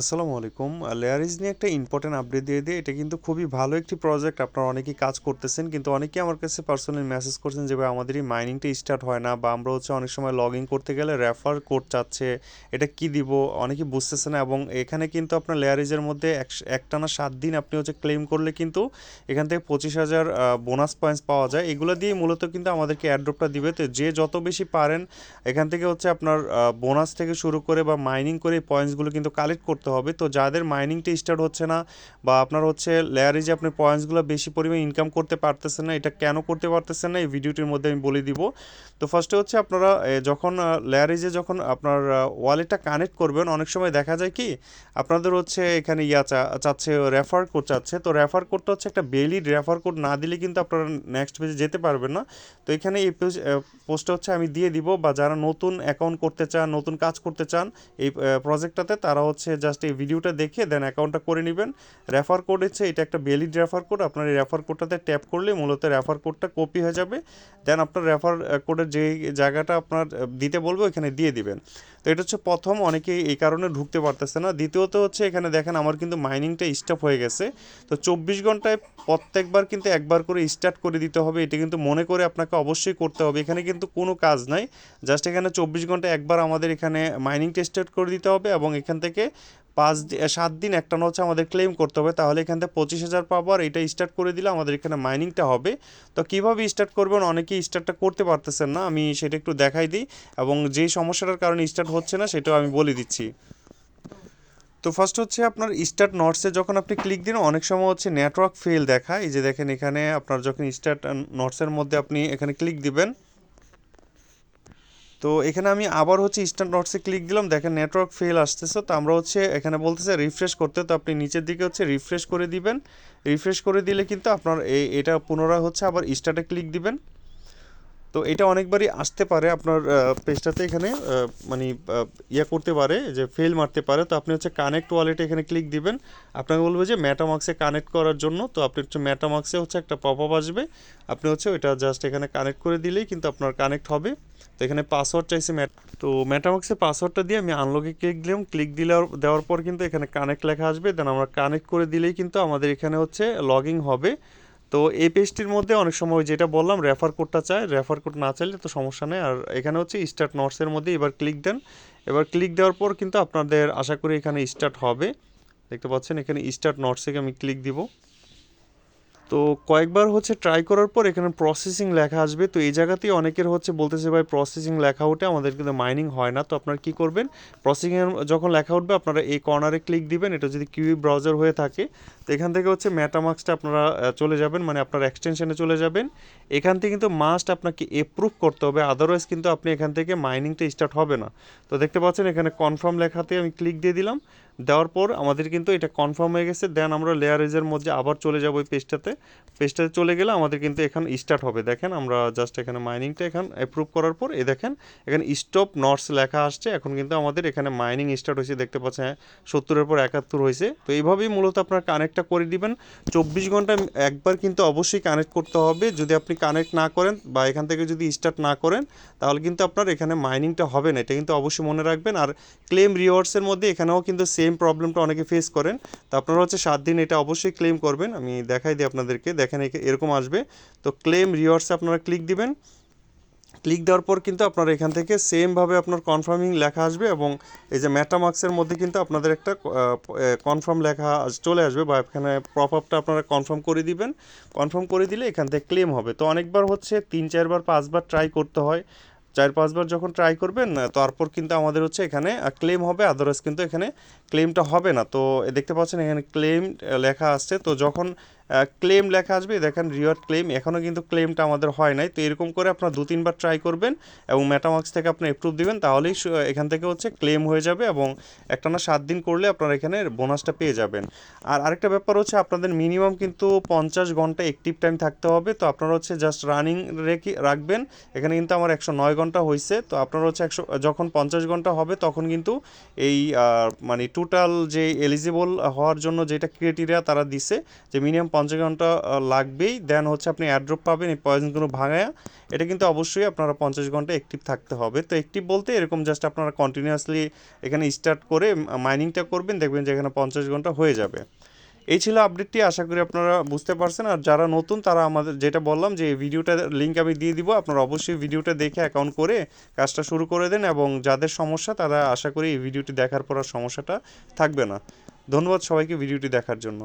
আসসালামু আলাইকুম। লেয়ারিজ নিয়ে একটা ইম্পর্টেন্ট আপডেট দিয়ে দিয়ে এটা কিন্তু খুবই ভালো একটি প্রজেক্ট আপনারা অনেকেই কাজ করতেছেন, কিন্তু অনেকেই আমার কাছে পার্সোনালি মেসেজ করছেন যে, ভাই আমাদের এই মাইনিংটা স্টার্ট হয় না বা আমরা হচ্ছে অনেক সময় লগ ইন করতে গেলে রেফার কোড চাচ্ছে। এটা কি দিব? অনেকেই বুঝতেছে না এবং এখানে কিন্তু আপনার লেয়ারিজের মধ্যে এক একটানা সাত দিন আপনি হচ্ছে ক্লেম করলে কিন্তু এখান থেকে পঁচিশ হাজার বোনাস পয়েন্টস পাওয়া যায়। এগুলো দিয়ে মূলত কিন্তু আমাদেরকে অ্যাড্রপটা দিবে। তো যে যত বেশি পারেন, এখান থেকে হচ্ছে আপনার বোনাস থেকে শুরু করে বা মাইনিং করে এই পয়েন্টসগুলো কিন্তু কালেক্ট করতে হবে। তো যাদের মাইনিংটা স্টার্ট হচ্ছে না বা আপনার হচ্ছে লেয়ারে যে আপনি পয়েন্টসগুলো বেশি পরিমাণে ইনকাম করতে পারতেছেন না, এটা কেন করতে পারতেছেন না, এই ভিডিওটির মধ্যে আমি বলে দিব। তো ফার্স্টে হচ্ছে আপনারা যখন লেয়ারেজে যখন আপনার ওয়ালেটটা কানেক্ট করবেন, অনেক সময় দেখা যায় কি, আপনাদের হচ্ছে এখানে ইয়া চাচ্ছে রেফার কোড চাচ্ছে। তো রেফার কোডটা হচ্ছে একটা বেলিড রেফার কোড না দিলে কিন্তু আপনারা নেক্সট পেজে যেতে পারবেন না। তো এখানে এই পোস্টটা হচ্ছে আমি দিয়ে দিব বা যারা নতুন অ্যাকাউন্ট করতে চান, নতুন কাজ করতে চান, এই প্রজেক্টটাতে তারা হচ্ছে জাস্ট এই ভিডিওটা দেখে দেন অ্যাকাউন্টটা করে নেবেন। রেফার কোড হচ্ছে এটা একটা বেলিড রেফার কোড আপনার এই রেফার কোডটাতে ট্যাপ করলে মূলত রেফার কোডটা কপি হয়ে যাবে। দেন আপনার রেফার কোডের যে জায়গাটা আপনার দিতে বলবে ওখানে দিয়ে দিবেন। তো এটা হচ্ছে প্রথম অনেকে এই কারণে ঢুকতে পারতেছে না। দ্বিতীয়ত হচ্ছে এখানে দেখেন আমার কিন্তু মাইনিংটা স্টপ হয়ে গেছে। তো চব্বিশ ঘন্টায় প্রত্যেকবার কিন্তু একবার করে স্টার্ট করে দিতে হবে। এটা কিন্তু মনে করে আপনাকে অবশ্যই করতে হবে। এখানে কিন্তু কোনো কাজ নাই। জাস্ট এখানে চব্বিশ ঘণ্টা একবার আমাদের এখানে মাইনিংটা স্টার্ট করে দিতে হবে এবং এখান থেকে পাঁচ সাত দিন একটা হচ্ছে আমাদের ক্লেম করতে হবে। তাহলে এখান থেকে পঁচিশ হাজার পাবো আর এটা স্টার্ট করে দিলে আমাদের এখানে মাইনিংটা হবে। তো কীভাবে স্টার্ট করবেন? অনেকেই স্টার্টটা করতে পারতেছেন না। আমি সেটা একটু দেখাই দিই এবং যেই সমস্যাটার কারণে স্টার্ট হচ্ছে না সেটাও আমি বলে দিচ্ছি। তো ফার্স্ট হচ্ছে আপনার স্টার্ট নটসে যখন আপনি ক্লিক দিন অনেক সময় হচ্ছে নেটওয়ার্ক ফেল দেখায়। এই যে দেখেন এখানে আপনার যখন স্টার্ট নটসের মধ্যে আপনি এখানে ক্লিক দিবেন তো এখানে আমি আবার হচ্ছে ইস্টার্ন নটসে ক্লিক দিলাম। দেখেন নেটওয়ার্ক ফেল আসতেছে। তো আমরা হচ্ছে এখানে বলতেছে রিফ্রেশ করতে। তো আপনি নিচের দিকে হচ্ছে রিফ্রেশ করে দিবেন। রিফ্রেশ করে দিলে কিন্তু আপনার এই এটা পুনরায় হচ্ছে আবার স্টার্টে ক্লিক দিবেন। তো এটা অনেকবারই আসতে পারে আপনার পেজটাতে এখানে মানে ইয়ে করতে পারে যে ফেল মারতে পারে। তো আপনি হচ্ছে কানেক্ট ওয়ালেটে এখানে ক্লিক দিবেন। আপনাকে বলবে যে ম্যাটামাক্সে কানেক্ট করার জন্য। তো আপনি হচ্ছে ম্যাটামাক্সে হচ্ছে একটা পপ আপ আসবে। আপনি হচ্ছে ওইটা জাস্ট এখানে কানেক্ট করে দিলেই কিন্তু আপনার কানেক্ট হবে। তো এখানে পাসওয়ার্ড চাইছে ম্যাট তো ম্যাটামাক্সে পাসওয়ার্ডটা দিয়ে আমি আনলকে ক্লিক দিলাম। ক্লিক দিলে দেওয়ার পর কিন্তু এখানে কানেক্ট লেখা আসবে। দেন আমরা কানেক্ট করে দিলেই কিন্তু আমাদের এখানে হচ্ছে লগইন হবে। তো এই পেজটির মধ্যে অনেক সময় যেটা বললাম রেফার কোডটা চায় রেফার কোড না চাইলে তো সমস্যা নেই। আর এখানে হচ্ছে স্টার্ট নটসের মধ্যে এবার ক্লিক দেন। এবার ক্লিক দেওয়ার পর কিন্তু আপনাদের আশা করি এখানে স্টার্ট হবে। দেখতে পাচ্ছেন এখানে স্টার্ট নটসে আমি ক্লিক দিব। তো কয়েকবার হচ্ছে ট্রাই করার পর এখানে প্রসেসিং লেখা আসবে। তো এই জায়গাতেই অনেকের হচ্ছে বলতেছে, ভাই প্রসেসিং লেখা ওঠে, আমাদের কিন্তু মাইনিং হয় না। তো আপনারা কি করবেন? প্রসেসিংয়ের যখন লেখা উঠবে, আপনারা এই কর্নারে ক্লিক দিবেন। এটা যদি কিউই ব্রাউজার হয়ে থাকে, তো এখান থেকে হচ্ছে ম্যাটামাক্সটা আপনারা চলে যাবেন মানে আপনার এক্সটেনশনে চলে যাবেন। এখান থেকে কিন্তু মাস্ট আপনাকে এপ্রুভ করতে হবে আদারওয়াইজ কিন্তু আপনি এখান থেকে মাইনিংটা স্টার্ট হবে না। তো দেখতে পাচ্ছেন, এখানে কনফার্ম লেখাতে আমি ক্লিক দিয়ে দিলাম। দেওয়ার পর আমাদের কিন্তু এটা কনফার্ম হয়ে গেছে দেন আমরা লেয়ারেজের মধ্যে আবার চলে যাব ওই পেজটাতে পেজটাতে চলে গেলে আমাদের কিন্তু এখন স্টার্ট হবে। দেখেন আমরা জাস্ট এখানে মাইনিংটা এখন অ্যাপ্রুভ করার পর এ দেখেন, এখানে স্টপ নটস লেখা আসছে। এখন কিন্তু আমাদের এখানে মাইনিং স্টার্ট হয়েছে, দেখতে পাচ্ছেন সত্তরের পর একাত্তর হয়েছে। তো এইভাবেই মূলত আপনার কানেক্টটা করে দিবেন। চব্বিশ ঘণ্টা একবার কিন্তু অবশ্যই কানেক্ট করতে হবে। যদি আপনি কানেক্ট না করেন বা এখান থেকে যদি স্টার্ট না করেন, তাহলে কিন্তু আপনার এখানে মাইনিংটা হবে না। এটা কিন্তু অবশ্যই মনে রাখবেন। আর ক্লেম রিওয়ার্ডসের মধ্যে এখানেও কিন্তু সেম প্রবলেমটা অনেকে ফেস করেন। তো আপনারা হচ্ছে সাত দিন এটা অবশ্যই ক্লেম করবেন। আমি দেখাই দিই আপনাদেরকে। দেখেন এরকম আসবে। তো ক্লেম রিওয়ার্ডসে আপনারা ক্লিক দিবেন। ক্লিক দেওয়ার পর কিন্তু আপনার এখান থেকে সেমভাবে আপনার কনফার্মিং লেখা আসবে এবং এই যে ম্যাটামার্কসের মধ্যে কিন্তু আপনাদের একটা কনফার্ম লেখা চলে আসবে বা এখানে প্রপ আপটা আপনারা কনফার্ম করে দিবেন। কনফার্ম করে দিলে এখান থেকে ক্লেম হবে। তো অনেকবার হচ্ছে তিন, চারবার, পাঁচবার ট্রাই করতে হয়। চার পাঁচবার যখন ট্রাই করবেন তারপর কিন্তু আমাদের হচ্ছে এখানে ক্লেম হবে। আদারওয়াইজ কিন্তু এখানে ক্লেমটা হবে না। তো দেখতে পাচ্ছেন এখানে ক্লেম লেখা আসছে। তো যখন ক্লেম লেখা আসবে। দেখেন রিওয়ার্ড ক্লেম এখনও কিন্তু ক্লেমটা আমাদের হয় নাই। তো এরকম করে আপনার দু, তিনবার ট্রাই করবেন এবং মেটামার্কস থেকে আপনি অ্যাপ্রুভ দিবেন, তাহলেই এখান থেকে হচ্ছে ক্লেম হয়ে যাবে এবং একটা না সাত দিন করলে আপনারা এখানে বোনাসটা পেয়ে যাবেন। আর আরেকটা ব্যাপার হচ্ছে, আপনাদের মিনিমাম কিন্তু পঞ্চাশ ঘণ্টা অ্যাক্টিভ টাইম থাকতে হবে। তো আপনারা হচ্ছে জাস্ট রানিং রেখে রাখবেন। এখানে কিন্তু আমার একশো নয় ঘণ্টা হয়েছে তো আপনারা হচ্ছে একশো যখন পঞ্চাশ ঘণ্টা হবে, তখন কিন্তু এই মানে টোটাল যে এলিজিবল হওয়ার জন্য যেটা ক্রাইটেরিয়া তারা দিছে, যে মিনিমাম পঞ্চাশ ঘণ্টা লাগবেই। দেন হচ্ছে আপনি অ্যাড্রপ পাবেন, এই পয়েন্টগুলো ভাঙায়া। এটা কিন্তু অবশ্যই আপনারা পঞ্চাশ ঘণ্টা অ্যাক্টিভ থাকতে হবে। তো অ্যাক্টিভ বলতে এরকম জাস্ট আপনারা কন্টিনিউয়াসলি এখানে স্টার্ট করে মাইনিংটা করবেন, দেখবেন যে এখানে পঞ্চাশ ঘণ্টা হয়ে যাবে। এই ছিল আপডেটটি আশা করি আপনারা বুঝতে পারছেন। আর যারা নতুন, তারা আমাদের যেটা বললাম যে এই ভিডিওটা লিঙ্ক আমি দিয়ে দিব। আপনারা অবশ্যই ভিডিওটা দেখে অ্যাকাউন্ট করে কাজটা শুরু করে দেন এবং যাদের সমস্যা, তারা আশা করি এই ভিডিওটি দেখার পর আর সমস্যাটা থাকবে না। ধন্যবাদ সবাইকে ভিডিওটি দেখার জন্য।